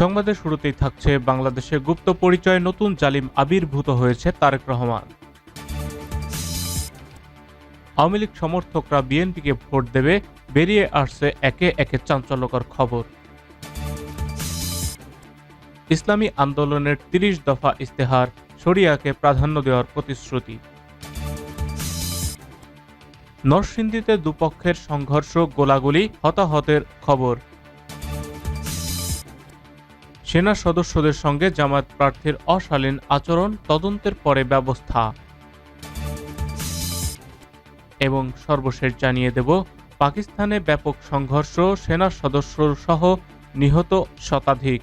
সংবাদের শুরুতেই থাকছে বাংলাদেশে গুপ্ত পরিচয়ে নতুন জালিম আবির্ভূত হয়েছে তারেক রহমান। আওয়ামী লীগ সমর্থকরা বিএনপিকে ভোট দেবে, বেরিয়ে আসছে একে একে চাঞ্চল্যকর খবর। ইসলামী আন্দোলনের তিরিশ দফা ইস্তেহার শরিয়াকে প্রাধান্য দেওয়ার প্রতিশ্রুতি। নরসিংদীতে দুপক্ষের সংঘর্ষ, গোলাগুলি, হতাহতের খবর। সেনা সদস্যদের সঙ্গে জামায়াত প্রার্থীর অশালীন আচরণ তদন্তের পরে ব্যবস্থা। এবং সর্বশেষ জানিয়ে দেব, পাকিস্তানে ব্যাপক সংঘর্ষ, সেনা সদস্য সহ নিহত শতাধিক।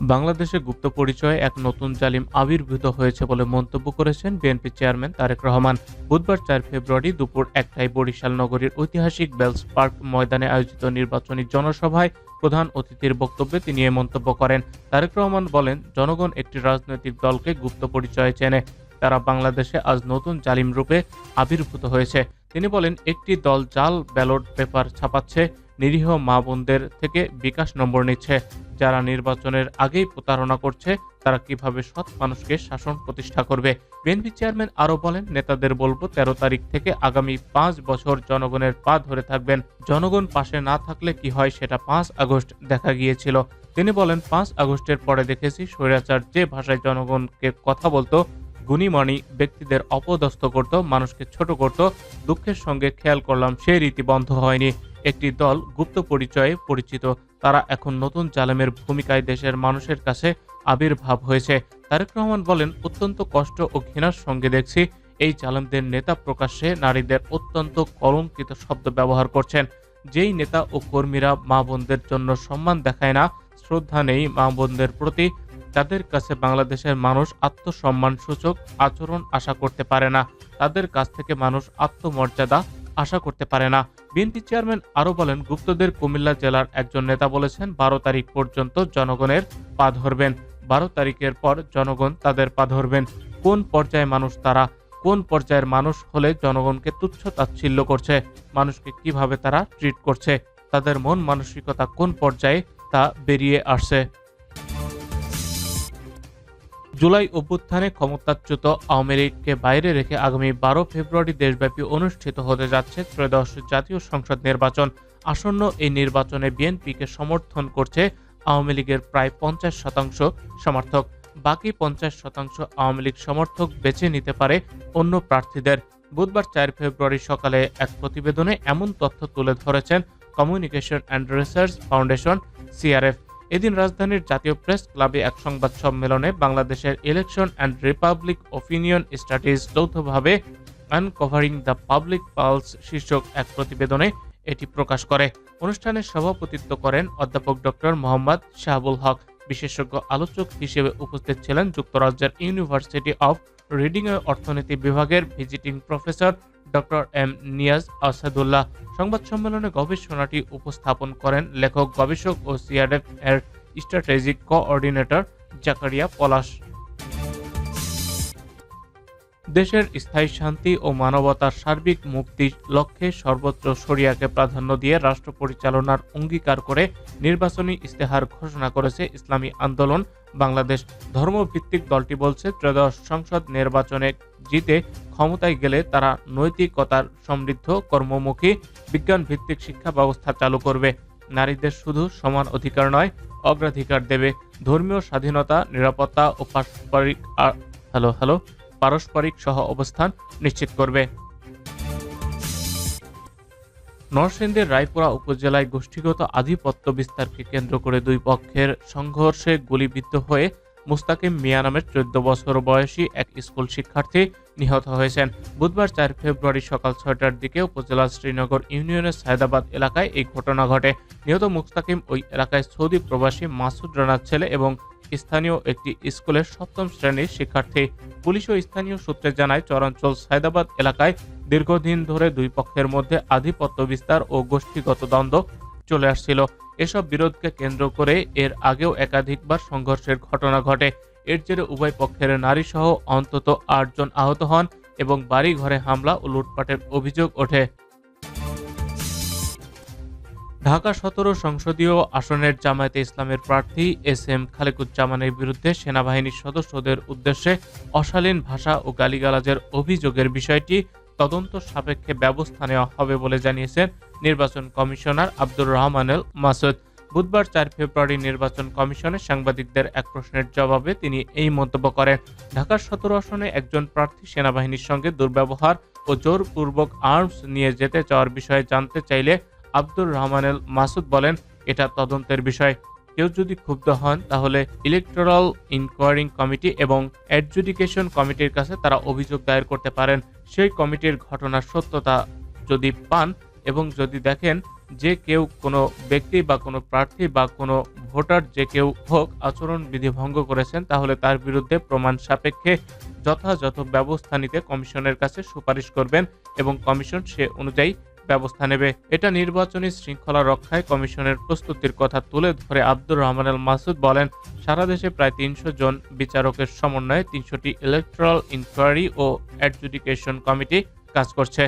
বাংলাদেশে গুপ্ত পরিচয়ে এক নতুন জালিম আবির্ভূত হয়েছে বলে মন্তব্য করেছেন বিএনপি চেয়ারম্যান তারেক রহমান। বুধবার চার ফেব্রুয়ারি দুপুর একটায় বরিশাল নগরীর ঐতিহাসিক বেলস পার্ক ময়দানে আয়োজিত নির্বাচনী জনসভায় প্রধান অতিথির বক্তব্যে তিনি এ মন্তব্য করেন। তারেক রহমান বলেন, জনগণ একটি রাজনৈতিক দলকে গুপ্ত পরিচয়ে চেনে। তারা বাংলাদেশে আজ নতুন জালিম রূপে আবির্ভূত হয়েছে। তিনি বলেন, একটি দল জাল ব্যালট পেপার ছাপাচ্ছে। নিরীহ মা বোনদের থেকে বিকাশ নম্বর নিচ্ছে। যারা নির্বাচনের আগেই প্রতারণা করছে, তারা কীভাবে সৎ মানুষকে শাসন প্রতিষ্ঠা করবে? বিএনপি চেয়ারম্যান আরও বলেন, নেতাদের বলব, তেরো তারিখ থেকে আগামী পাঁচ বছর জনগণের পা ধরে থাকবেন। জনগণ পাশে না থাকলে কি হয় সেটা পাঁচ আগস্ট দেখা গিয়েছিল। তিনি বলেন, পাঁচ আগস্টের পরে দেখেছি স্বৈরাচার যে ভাষায় জনগণকে কথা বলতো গুণীমানি ব্যক্তিদের অপদস্থ করত, মানুষকে ছোট করত, দুঃখের সঙ্গে খেয়াল করলাম সেই রীতি বন্ধ হয়নি। একটি দল গুপ্ত পরিচয়ে পরিচিত। তারা এখন নতুন জালেমের ভূমিকায় দেশের মানুষের কাছে আবির্ভাব হয়েছে। তারেক রহমান বলেন, অত্যন্ত কষ্ট ও ঘৃণার সঙ্গে দেখছি এই জালেমদের নেতা প্রকাশ্যে নারীদের অত্যন্ত কলঙ্কিত শব্দ ব্যবহার করছেন। যেই নেতা ও কর্মীরা মা বোনদের জন্য সম্মান দেখায় না, শ্রদ্ধা নেই মা বোনদের প্রতি, তাদের কাছে বাংলাদেশের মানুষ আত্মসম্মান সূচক আচরণ আশা করতে পারে না। তাদের কাছ থেকে মানুষ আত্মমর্যাদা আশা করতে পারে না। বিএনপি চেয়ারম্যান আরও বলেন, গুপ্তদের কুমিল্লা জেলার একজন নেতা বলেছেন, বারো তারিখ পর্যন্ত জনগণের পা ধরবেন। বারো তারিখের পর জনগণ তাদের পা ধরবেন। কোন পর্যায়ে মানুষ তারা? কোন পর্যায়ের মানুষ হলে জনগণকে তুচ্ছ তাচ্ছিল্য করছে? মানুষকে কীভাবে তারা ট্রিট করছে? তাদের মন মানসিকতা কোন পর্যায়ে তা বেরিয়ে আসছে? জুলাই অভ্যুত্থানে ক্ষমতাচ্যুত আওয়ামী লীগকে বাইরে রেখে আগামী বারো ফেব্রুয়ারি দেশব্যাপী অনুষ্ঠিত হতে যাচ্ছে ত্রয়োদশ জাতীয় সংসদ নির্বাচন। আসন্ন এই নির্বাচনে বিএনপিকে সমর্থন করছে আওয়ামী লীগের প্রায় পঞ্চাশ শতাংশ সমর্থক। বাকি পঞ্চাশ শতাংশ আওয়ামী লীগ সমর্থক বেছে নিতে পারে অন্য প্রার্থীদের। বুধবার চার ফেব্রুয়ারি সকালে এক প্রতিবেদনে এমন তথ্য তুলে ধরেছেন communication and research foundation, CRF. এদিন রাজধানীর জাতীয় প্রেস ক্লাবে এক সংবাদ সম্মেলনে বাংলাদেশের election and republic opinion studies যৌথভাবে আনকভারিং দ্য পাবলিক পালস শীর্ষক এক প্রতিবেদনে এটি প্রকাশ করে। অনুষ্ঠানে সভাপতিত্ব করেন অধ্যাপক ডক্টর মোহাম্মদ শাহাবুল হক। বিশেষজ্ঞ আলোচক হিসেবে উপস্থিত ছিলেন যুক্তরাজ্যের ইউনিভার্সিটি অফ রিডিং এর অর্থনীতি বিভাগের visiting professor doctor M Niaz Asadullah সংবাদ সম্মেলনে গবেষণাটি উপস্থাপন করেন লেখক, গবেষক ও সিআরএফ এর স্ট্র্যাটেজিক কোঅর্ডিনেটর জাকারিয়া পলাশ। দেশের স্থায়ী শান্তি ও মানবতার সার্বিক মুক্তির লক্ষ্যে সর্বত্র শরিয়াকে প্রাধান্য দিয়ে রাষ্ট্র পরিচালনার অঙ্গীকার করে নির্বাচনী ইস্তেহার ঘোষণা করেছে ইসলামী আন্দোলন। বাংলাদেশ ধর্মভিত্তিক দলটি বলছে, ত্রয়োদশ সংসদ নির্বাচনে জিতে ক্ষমতায় গেলে তারা নৈতিকতার সমৃদ্ধ কর্মমুখী বিজ্ঞান ভিত্তিক শিক্ষা ব্যবস্থা চালু করবে। নারীদের শুধু সমান অধিকার নয়, অগ্রাধিকার দেবে। ধর্মীয় স্বাধীনতা, নিরাপত্তা ও পারস্পরিক হ্যালো হ্যালো, পারস্পরিক সহ অবস্থান নিশ্চিত করবে। নরসিংদীর রায়পুরা উপজেলায় গোষ্ঠীগত আধিপত্য বিস্তারকে কেন্দ্র করে দুই পক্ষের সংঘর্ষে গুলিবিদ্ধ হয়ে মুস্তাকিম মিয়া নামের চোদ্দ বছর বয়সী এক স্কুল শিক্ষার্থী নিহত হয়েছেন। বুধবার চার ফেব্রুয়ারি সকাল ছয়টার দিকে উপজেলার শ্রীনগর ইউনিয়নের সায়দাবাদ এলাকায় এই ঘটনা ঘটে। নিহত মুস্তাকিম ওই এলাকায় সৌদি প্রবাসী মাসুদ রানার ছেলে এবং স্থানীয় একটি স্কুলের সপ্তম শ্রেণির শিক্ষার্থী। পুলিশ ও স্থানীয় সূত্রে জানায়, চরাঞ্চল সায়দাবাদ এলাকায় দীর্ঘদিন ধরে দুই পক্ষের মধ্যে আধিপত্য বিস্তার ও গোষ্ঠীগত দ্বন্দ্ব চলে আসছিল। এসব বিরোধকে কেন্দ্র করে এর আগেও একাধিকবার সংঘর্ষের ঘটনা ঘটে। এর জেরে উভয় পক্ষের নারীসহ অন্তত আটজন আহত হন এবং বাড়ি ঘরে হামলা ও লুটপাটের অভিযোগ ওঠে। ঢাকা সতেরো সংসদীয় আসনের জামায়াতে ইসলামের প্রার্থী এস এম খালেকুজ্জামানের বিরুদ্ধে সেনাবাহিনীর সদস্যদের উদ্দেশ্যে অশালীন ভাষা ও গালিগালাজের অভিযোগের বিষয়টি তদন্ত সাপেক্ষে ব্যবস্থা নেওয়া হবে বলে জানিয়েছেন নির্বাচন কমিশনার আব্দুর রহমানুল মাসুদ। বুধবার চার ফেব্রুয়ারি নির্বাচন কমিশনে সাংবাদিকদের এক প্রশ্নের জবাবে তিনি এই মন্তব্য করেন, ঢাকার সতেরো আসনে একজন প্রার্থী সেনাবাহিনীর সঙ্গে দুর্ব্যবহার ও জোরপূর্বক আর্মস নিয়ে যেতে চাওয়ার বিষয়ে জানতে চাইলে আব্দুর রহমানুল মাসুদ বলেন, এটা তদন্তের বিষয়। কেউ যদি ক্ষুব্ধ হন, তাহলে ইলেকটোরাল ইনকোয়ারিং কমিটি এবং অ্যাডজুডিকেশন কমিটির কাছে তারা অভিযোগ দায়ের করতে পারেন। সেই কমিটির ঘটনার সত্যতা যদি পান এবং যদি দেখেন যে কেউ কোনো ব্যক্তি বা কোনো প্রার্থী বা কোনো ভোটার যে কেউ হোক আচরণ বিধি ভঙ্গ করেছেন, তাহলে তার বিরুদ্ধে প্রমাণ সাপেক্ষে যথাযথ ব্যবস্থা নিতে কমিশনের কাছে সুপারিশ করবেন এবং কমিশন সে অনুযায়ী ব্যবস্থা নেবে। এটা নির্বাচনী শৃঙ্খলা রক্ষায় কমিশনের প্রস্তুতির কথা তুলে ধরে আব্দুর রহমান আল মাসুদ বলেন, সারা দেশে প্রায় তিনশো জন বিচারকের সমন্বয়ে তিনশোটি ইলেকট্রাল ইনকোয়ারি ও অ্যাডজুডিকেশন কমিটি কাজ করছে।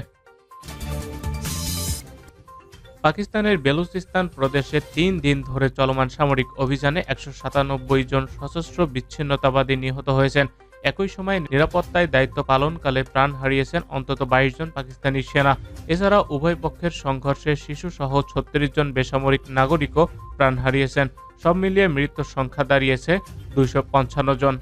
পাকিস্তানের বেলুচিস্তান প্রদেশে তিন দিন ধরে চলমান সামরিক অভিযানে একশো সাতানব্বই জন সশস্ত্র বিচ্ছিন্নতাবাদী নিহত হয়েছেন। একই সময় নিরাপত্তায় দায়িত্ব পালনকালে প্রাণ হারিয়েছেন অন্তত বাইশ জন পাকিস্তানি সেনা। এছাড়া উভয় পক্ষের সংঘর্ষে শিশু সহ ছত্রিশ জন বেসামরিক নাগরিকও প্রাণ হারিয়েছেন। সব মিলিয়ে মৃত্যুর সংখ্যা দাঁড়িয়েছে দুইশ পঞ্চান্ন জন।